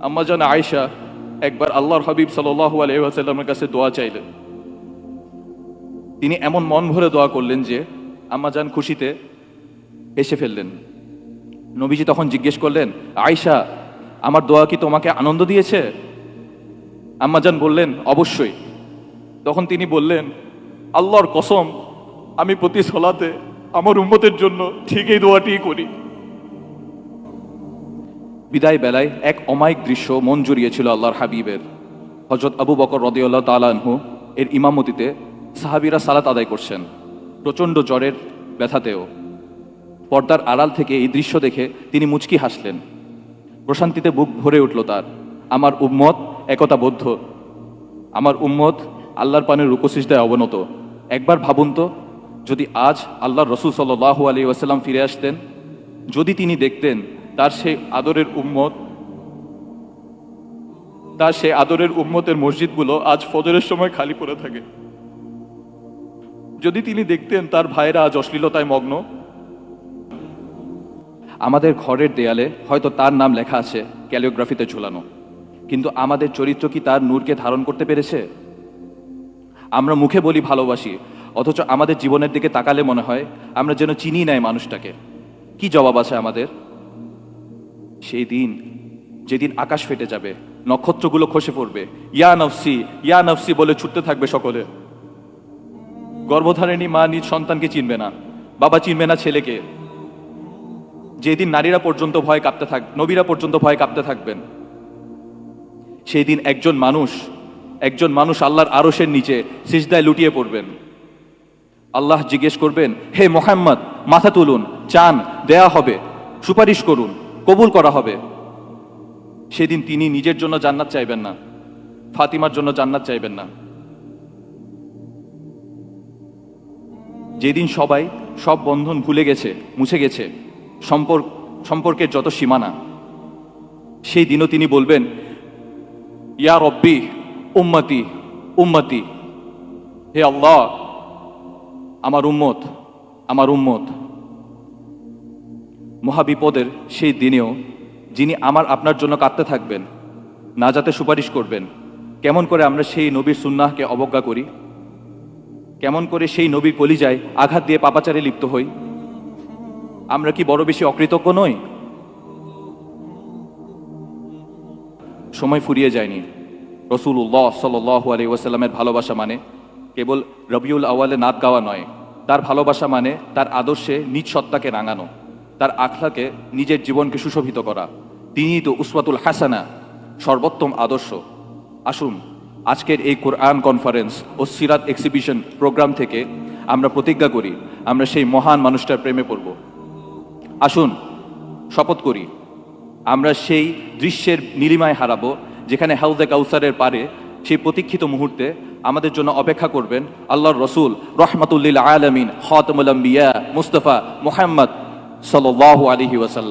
আম্মাজান আয়েশা একবার আল্লাহর হাবিব সাল্লাহ আলহামের কাছে দোয়া চাইলেন। তিনি এমন মন ভরে দোয়া করলেন যে আম্মাজান খুশিতে এসে ফেললেন। নবীজি তখন জিজ্ঞেস করলেন, আয়শা, আমার দোয়া কি তোমাকে আনন্দ দিয়েছে? আম্মাজান বললেন, অবশ্যই। তখন তিনি বললেন, আল্লাহর কসম, আমি প্রতি সলাতে আমার উন্মতের জন্য ঠিক এই দোয়াটি করি। বিদায় বেলায় এক অমায়িক দৃশ্য মন জুড়িয়েছিল আল্লাহর হাবিবের। হজরত আবু বকর রদিউল্লাহ তালানহু এর ইমামতিতে সাহাবিরা সালাত আদায় করছেন, প্রচণ্ড জ্বরের ব্যথাতেও। পর্দার আড়াল থেকে এই দৃশ্য দেখে তিনি মুচকি হাসলেন। প্রশান্তিতে বুক ভরে উঠল তার, আমার উম্মত একতাবদ্ধ। আমার উম্মত আল্লাহর পানের রূপসিসদায় অবনত। একবার ভাবুন তো, যদি আজ আল্লাহর রসুল সাল্লাহু আলী ওয়াসাল্লাম ফিরে আসতেন, যদি তিনি দেখতেন তার সেই আদরের উম্মত, তার সেই আদরের উম্মতের মসজিদগুলো আজ ফজরের সময় খালি পড়ে থাকে। যদি তিনি দেখতেন তার ভাইরা আজ অশ্লীলতায় মগ্ন, আমাদের ঘরের দেয়ালে হয়তো তার নাম লেখা আছে, ক্যালিওগ্রাফিতে ঝুলানো। কিন্তু আমাদের চরিত্র কি তার নূরকে ধারণ করতে পেরেছে? আমরা মুখে বলি ভালোবাসি, অথচ আমাদের জীবনের দিকে তাকালে মনে হয় আমরা যেন চিনি নাই মানুষটাকে। কি জবাব আছে আমাদের? সেই দিন, যেদিন আকাশ ফেটে যাবে, নক্ষত্রগুলো খসে পড়বে। ইয়া নফসি ইয়া নফসি বলে ছুটতে থাকবে সকলে। গর্ভধারিণী মা নিজ সন্তানকে চিনবে না, বাবা চিনবে না ছেলেকে। যেদিন নারীরা পর্যন্ত ভয় কাঁপতে থাক, নবীরা পর্যন্ত ভয় কাঁপতে থাকবেন। সেই দিন একজন মানুষ একজন মানুষ আল্লাহর আরশের নিচে সিজদায় লুটিয়ে পড়বেন। আল্লাহ জিজ্ঞেস করবেন, হে মোহাম্মদ, মাথা তুলুন, চান, দেয়া হবে, সুপারিশ করুন। কবুল করা হবে। সেদিন তিনি নিজের জন্য জান্নাত চাইবেন না, ফাতিমার জন্য জান্নাত চাইবেন না। যেদিন সবাই সব বন্ধন ভুলে গেছে, মুছে গেছে, সম্পর্ক, সম্পর্কের যত সীমানা, সেই দিনও তিনি বলবেন, ইয়া রব্বি, উম্মতি উম্মতি, হে আল্লাহ, আমার উম্মত আমার উম্মত। মহাবিপদের সেই দিনেও যিনি আমার আপনার জন্য কাঁদতে থাকবেন, না যাতে সুপারিশ করবেন, কেমন করে আমরা সেই নবীর সুন্নাহকে অবজ্ঞা করি? কেমন করে সেই নবীর কলিজায় আঘাত দিয়ে পাপাচারে লিপ্ত হই? আমরা কি বড় বেশি অকৃতজ্ঞ নই? সময় ফুরিয়ে যায়নি। রসুল রসুল্লাহ সাল্লাহ আলী ওয়াসাল্লামের ভালোবাসা মানে কেবল রবিউল আওয়ালে নাত গাওয়া নয়, তার ভালোবাসা মানে তার আদর্শে নিজ সত্তাকে রাঙানো। তার আখলাকে নিজের জীবনকে সুশোভিত করা। তিনিই তো উসমাতুল হাসানা, সর্বোত্তম আদর্শ। আসুন, আজকের এই কোরআন কনফারেন্স ও সিরাত এক্সিবিশন প্রোগ্রাম থেকে আমরা প্রতিজ্ঞা করি, আমরা সেই মহান মানুষটার প্রেমে পড়ব। আসুন, শপথ করি, আমরা সেই দৃশ্যের নীলিমায় হারাবো, যেখানে হাউজে কাউসারের পারে সেই প্রতীক্ষিত মুহূর্তে আমাদের জন্য অপেক্ষা করবেন আল্লাহর রসুল, রহমতুল্লিল আলমিন, খতমুল আম্বিয়া, মুস্তফা মোহাম্মদ সাল্লাহ আলহি ওয়াসাল্লাম।